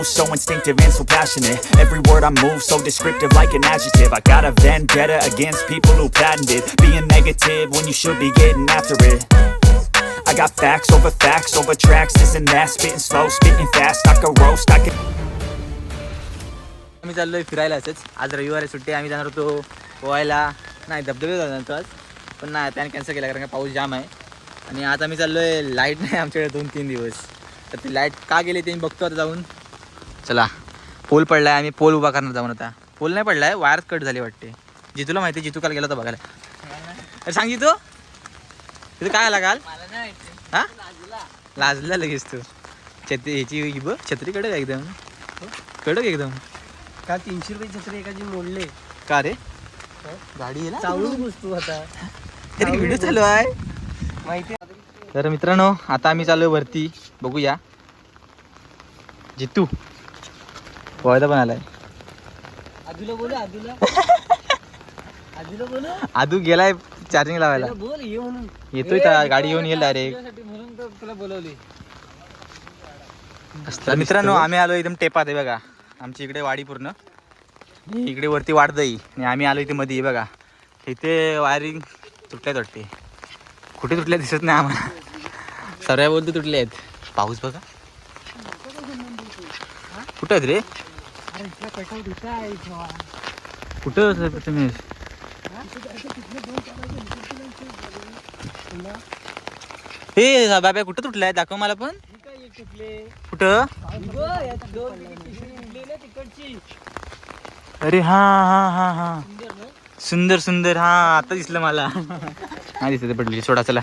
do so instinctive and so passionate Every word I move so descriptive like an adjective I got a vendetta against people who patented Being negative when you should be getting after it I got facts over facts over tracks This and that, spitting slow, spitting fast I could roast, I could आम्ही चाललोय फिरायला असंच आज रविवार आहे सुट्टी आम्ही जाणार होतो पोहायला नाही धबधबे जाणार होतो आज पण नाही त्याने कॅन्सल केला कारण का पाऊस जाम आहे आणि आज आम्ही चाललोय लाइट नाही आमच्याकडे दोन तीन दिवस तर ती लाइट का गेली ते बघतो आता जाऊन चला. पोल पडलाय आम्ही पोल उभा करणार जाऊन आता. पोल नाही पडलाय वायर कट झाली वाटते. जितूला माहिती आहे, जितू काल गेला होता बघायला. अरे सांग जितू. तिथं काय आला काल? हा? लाजला. लगेच तू. छत्री ह्याची ही बघ छत्री कडक आहे एकदम. कडक एकदम. का तीनशे रुपये छत्री एकाची मोडले? का रे? गाडी आहे चावून बसतो आता. तरी व्हिडिओ चालू आहे. माहिती तर मित्रांनो आता आम्ही चालू वरती. बघूया. जितू. पोहायला पण आलाय. आदूला बोल आदूला आदूला बोल? आदू गेलाय चार्जिंग लावायला. बोल ये म्हणून. येतोय त्या गाडी घेऊन येईल डायरेक्ट म्हणून तर तुला बोलवली. तर मित्रांनो आम्ही आलो एकदम टेपात आहे बघा. आमची इकडे वाडी पूर्ण. इकडे वरती वाढदई आणि आम्ही आलो इथे मध्ये बघा. इथे वायरिंग तुटल्यात वाटते. कुठे तुटल्या दिसत नाही आम्हाला. सर्व बोलतो तुटले आहेत पाऊस बघा. कुठं आहेत रे? अरे इथला कटआउट इथं आहे कुठं साहेब तुम्ही? हे बाबा कुठं तुटलाय? दाखव मला पण. कुठं? अरे हा हा हा हा. सुंदर सुंदर. हा आता दिसलं मला. हा दिसत पडली सोडा चला.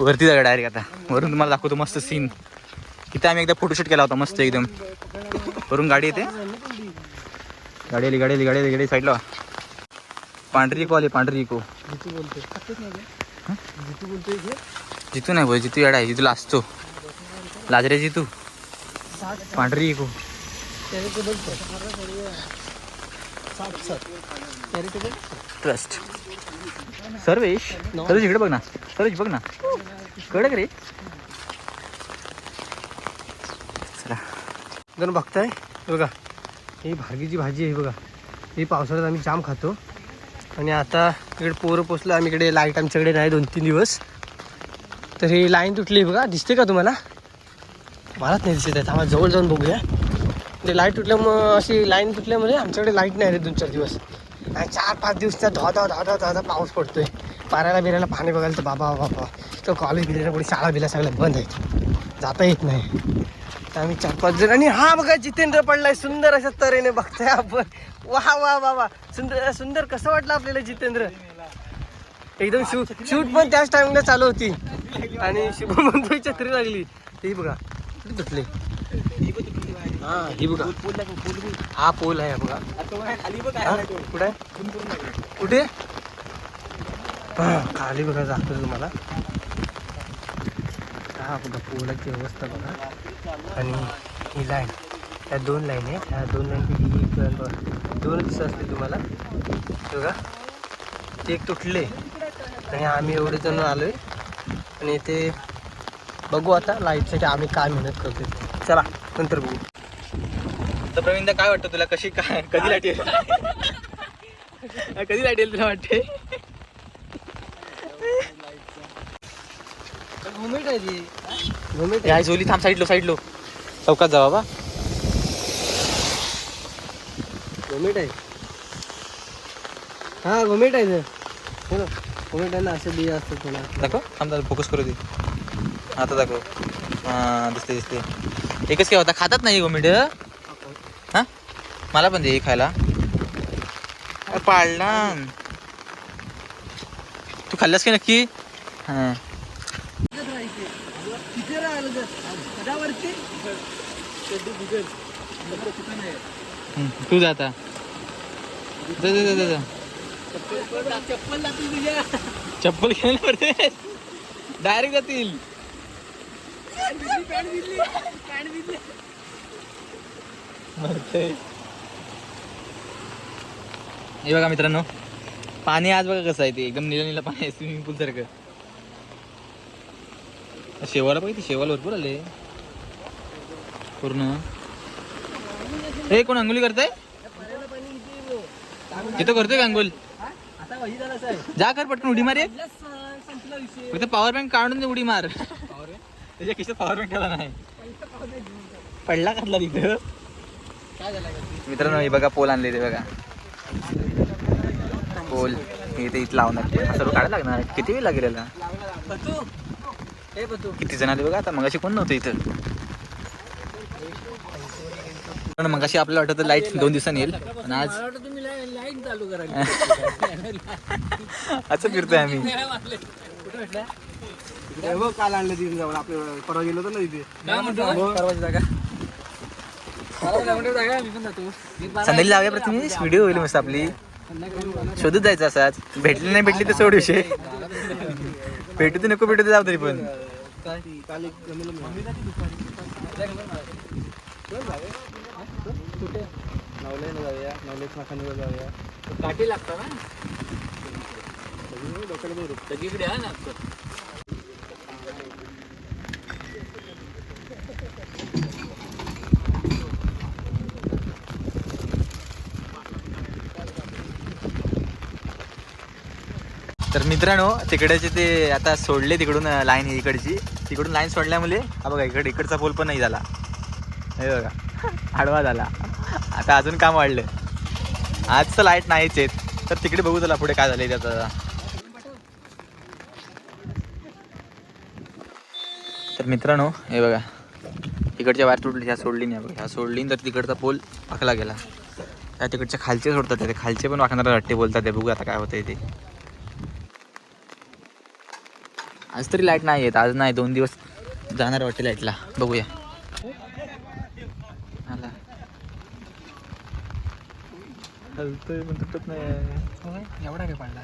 वरती जागा डायरेक्ट आता. वरून तुम्हाला दाखवतो मस्त सीन तिथे आम्ही एकदा फोटोशूट केला होता मस्त एकदम. वरून गाडी येते. गाडी आली गाडी आली गाडी आली गाडी साईडला पांढरी इको आली पांढरी इको जितू का? जितू बोलतोय इथे? जितू नाही बोल जितू याडा आहे जितूला असतो लाजरे जितू. पांढरी इको ट्रस्ट सर्वेश सर्वेश इकडे बघ ना. सर्वेश बघ ना. कडक रे? चला. जर बघताय? बघा. ही भागीची भाजी आहे बघा. ही पावसाळ्यात आम्ही जाम खातो. आणि आता इकडे पोरं पोचलं आम्ही इकडे लाइट आमच्याकडे नाही दोन तीन दिवस. तर ही लाईन तुटली बघा. दिसते का तुम्हाला? मलाच नाही दिसत आहे. आम्हाला जवळ जाऊन बघूया. ते लाइट तुटल्यामुळं अशी लाईन तुटल्यामुळे आमच्याकडे लाइट नाही रे दोन चार दिवस. आणि चार पाच दिवस त्या धो धो धो धो पाऊस पडतोय. पारायला बिरायला पाणी बघायला तर बाबा बाबा तर कॉलेज बिलेला पुढे शाळा बिला सगळ्या बंद आहेत. जाता येत नाही. आम्ही चार पाच जण. आणि हा बघा जितेंद्र पडलाय. सुंदर अशा तऱ्हेने बघताय आपण. वा वा वा वा. सुंदर सुंदर. कसं वाटलं आपल्याला जितेंद्र? एकदम शूट शूट पण त्याच टाइमला चालू होती. आणि शुभम म्हणतोय छत्री लागली. ही बघा. किती हा ही बघा. हा पोल आहे बघा. कुठे कुठे? हा खाली बघा जातो तुम्हाला. हा बघा पोलाची अवस्था बघा. आणि ही लाईन ह्या दोन लाईन आहेत. ह्या दोन लाईनपैकी एक लाईन दोन दिसत असते तुम्हाला. हे बघा. ते एक तुटले. आणि आम्ही एवढे जण आलो आहे आणि ते बघू आता लाईटसाठी आम्ही काय मेहनत करतोय. चला नंतर बघू. तर प्रवीण काय वाटतं तुला? कशी काय कधी लाइट येईल? कधी लाइट येईल तुला वाटते घुमेट आहे ती. घुमेट या झोली थांब साईडलो साईडलो. चौकात जा बाबा. घुमेट आहे. हा घुमेट आहे घुमेट आहे ना असे बिया असतात थोडा दाखव थांब फोकस करू दे. आता दाखव. हा दिसते दिसते एकच काय होता. खातात नाही गोमिड हा? मला पण दे खायला. पाळला तू खाल्लास की नक्की? हा. तू जाता जा, जा, जा, जा, चप्पल घेऊन पडते. डायरेक्ट जातील. हे बघा मित्रांनो पाणी आज बघा कसं आहे ते. एकदम निला निला पाणी आहे स्विमिंग पूल सारखं. शेवाला बघितली शेवाला भरपूर आले पूर्ण. हे कोण अंगुली करताय? तिथं करतोय का अंगुल जा कर पटकन उडी मारे फक्त पॉवर बँक काढून दे उडी मार. त्याच्या खिशात पॉवर बँक ठेवला नाही. पडला काढला तिथं? मित्रांनो हे बघा पोल आणले ते बघा. पोल. हे ते इथं लावणार. सर्व काढायला लागणार किती वेळ लागेल किती जण आले बघा आता. मगाशी कोण नव्हतं इथं? पण मगाशी आपल्याला वाटत लाइट दोन दिवसांनी येईल. पण आज लाइट चालू करा. असं फिरतोय आम्ही. काल आणलं तिथे जाऊन आपल्या परवा गेलो होतो ना तिथे संध्याकाळी लावूया प्रथमेश. व्हिडिओ होईल मस्त आपली. शोधत जायचं असाच भेटली नाही भेटली तर सोड विषय. भेटू तर नको भेटू तर जाऊ तरी पण. काल एक जमेलं नवले जाऊया नवले खाखानीवर जाऊया. काठी लागतं ना? सगळीकडे आहे ना तर मित्रांनो तिकडेचे ते आता सोडले तिकडून लाईन इकडची. तिकडून लाईन सोडल्यामुळे हा बघा इकडे इकडचा पोल पण नाही झाला. हे बघा आडवा झाला. आता अजून काम वाढलं. आजचं लाइट नाहीच आहेत तर तिकडे बघू चला पुढे काय झालंय त्याचं. तर मित्रांनो हे बघा. इकडच्या वायर तुटली ह्या सोडली नाही बघा. ह्या सोडली तर तिकडचा पोल पाकला गेला. त्या तिकडच्या खालचे सोडतात ते. खालचे पण वाकणारे रट्टे बोलतात ते. बघू आता काय होतंय ते. आज तरी लाइट नाही येत. आज नाही दोन दिवस जाणार वाटते लाईटला बघूया आला हलतोय पण तुटत नाही. एवढा काय पडला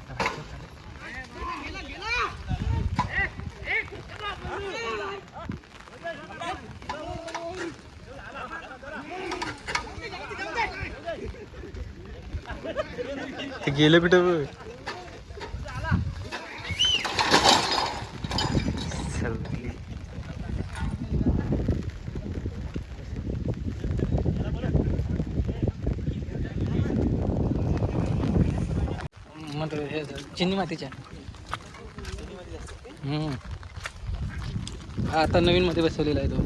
गेलं कुठं बघ चलली. चिनी चिन्नी मातीच्या. हा आता नवीन मध्ये बसवलेला आहे तो.